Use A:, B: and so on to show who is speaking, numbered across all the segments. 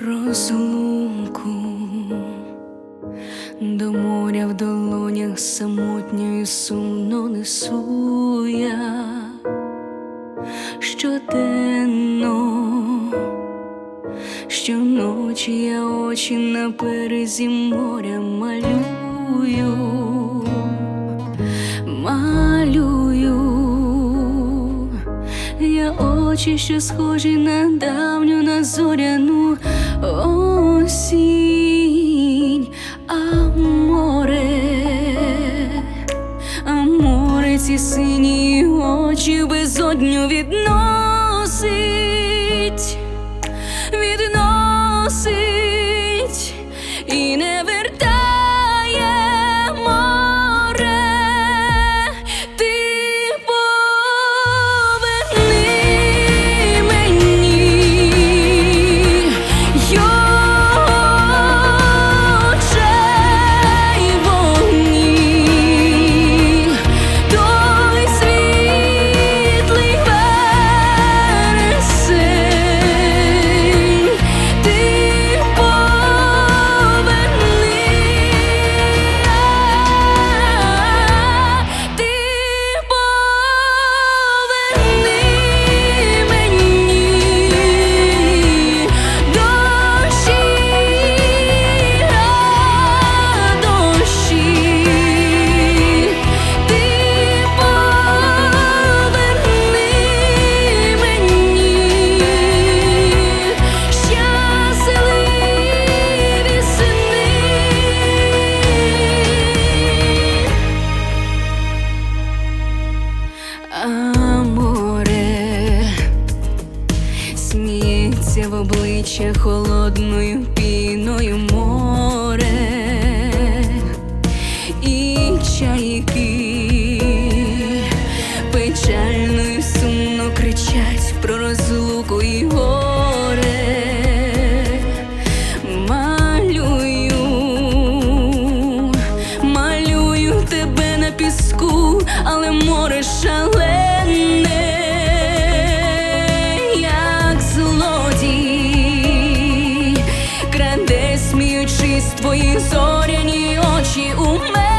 A: розлуку, до моря в долонях самотньо і сумно несу я щоденно, щоночі я очі на березі моря малюю, очі, що схожі на давню на зоряну осінь, а море, а море ці сині очі безодню відносить, відносить. І не обличчя холодною піною море і чайки печально і сумно кричать про розлуку і горе. Малюю, малюю тебе на піску, але море шалене, сміючись твої зоряні очі у мене.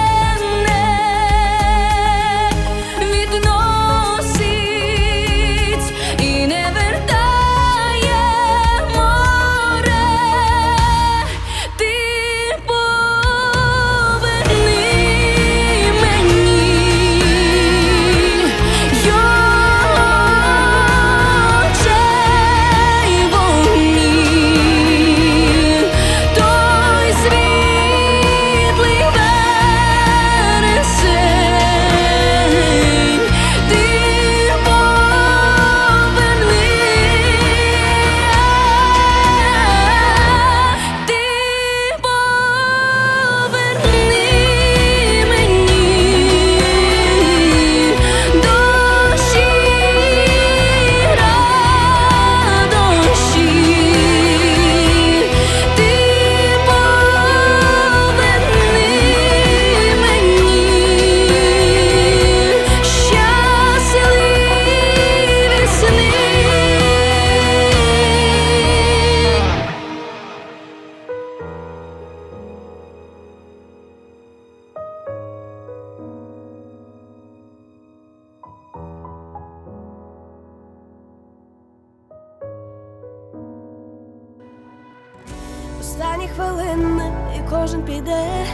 B: Останні хвилини і кожен піде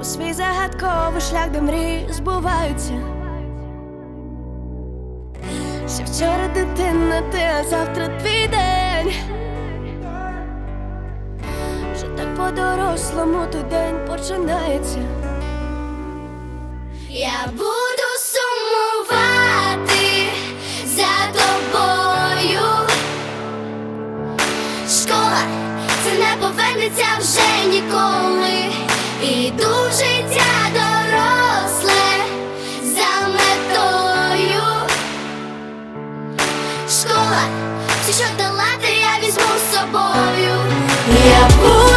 B: у свій загадковий шлях, де мрії збуваються. Ще вчора дитина, ти, а завтра твій день. Вже так по-дорослому той день починається.
C: Я буду Все, що дала, я візьму з собою. Я буду